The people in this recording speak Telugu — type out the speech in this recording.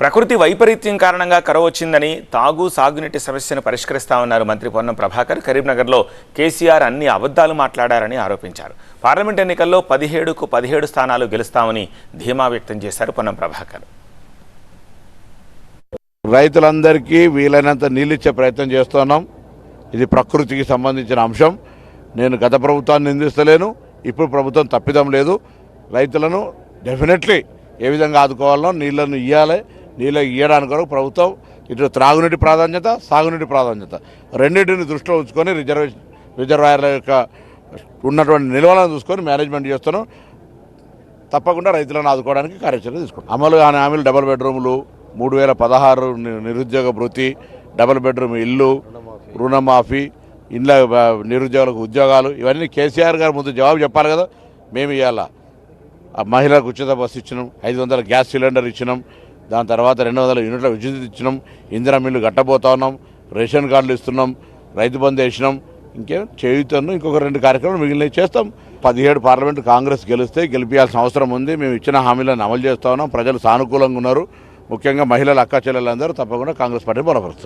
ప్రకృతి వైపరీత్యం కారణంగా కరువు వచ్చిందని తాగు సాగునీటి సమస్యను పరిష్కరిస్తామన్నారు మంత్రి పొన్నం ప్రభాకర్. కరీంనగర్లో కేసీఆర్ అన్ని అబద్ధాలు మాట్లాడారని ఆరోపించారు. పార్లమెంట్ ఎన్నికల్లో పదిహేడుకు పదిహేడు స్థానాలు గెలుస్తామని ధీమా వ్యక్తం చేశారు పొన్నం ప్రభాకర్. రైతులందరికీ వీలైనంత నీళ్ళు ఇచ్చే ప్రయత్నం చేస్తున్నాం. ఇది ప్రకృతికి సంబంధించిన అంశం. నేను గత ప్రభుత్వాన్ని నిందిస్తలేను. ఇప్పుడు ప్రభుత్వం తప్పిదం లేదు. రైతులను డెఫినెట్లీ ఏ విధంగా ఆదుకోవాలనో నీళ్ళను ఇవ్వాలి నీళ్ళు ఇవ్వడానికి కొరకు ప్రభుత్వం ఇటు త్రాగునీటి ప్రాధాన్యత సాగునీటి ప్రాధాన్యత. రెండింటిని దృష్టిలో ఉంచుకొని రిజర్వేషన్ రిజర్వాయర్ల యొక్క ఉన్నటువంటి నిల్వలను చూసుకొని మేనేజ్మెంట్ చేస్తున్నాం. తప్పకుండా రైతులను ఆదుకోవడానికి కార్యాచరణ తీసుకుంటాం. అమలు కాని హామీలు డబుల్ బెడ్రూములు మూడు వేల పదహారు నిరుద్యోగ భృతి డబుల్ బెడ్రూమ్ ఇల్లు రుణమాఫీ ఇండ్ల నిరుద్యోగులకు ఉద్యోగాలు ఇవన్నీ కేసీఆర్ గారు ముందు జవాబు చెప్పాలి కదా. మేము ఇవ్వాలా ఆ మహిళలకు ఉచిత బస్సు ఇచ్చినాం ఐదు వందల గ్యాస్ సిలిండర్ ఇచ్చినాం దాని తర్వాత రెండు వందల యూనిట్ల విద్యుత్ ఇచ్చినాం. ఇందిరా మిల్లు కట్టబోతా ఉన్నాం. రేషన్ కార్డులు ఇస్తున్నాం. రైతు బంధు వేసినాం. ఇంకేం చేయుతాను ఇంకొక రెండు కార్యక్రమాలు మిగిలినవి చేస్తాం. పదిహేడు పార్లమెంటు కాంగ్రెస్ గెలిస్తే గెలిపించాల్సిన అవసరం ఉంది. మేము ఇచ్చిన హామీలను అమలు చేస్తా ఉన్నాం. ప్రజలు సానుకూలంగా ఉన్నారు. ముఖ్యంగా మహిళల అక్క చెల్లెలందరూ తప్పకుండా కాంగ్రెస్ పార్టీ బలపరుస్తారు.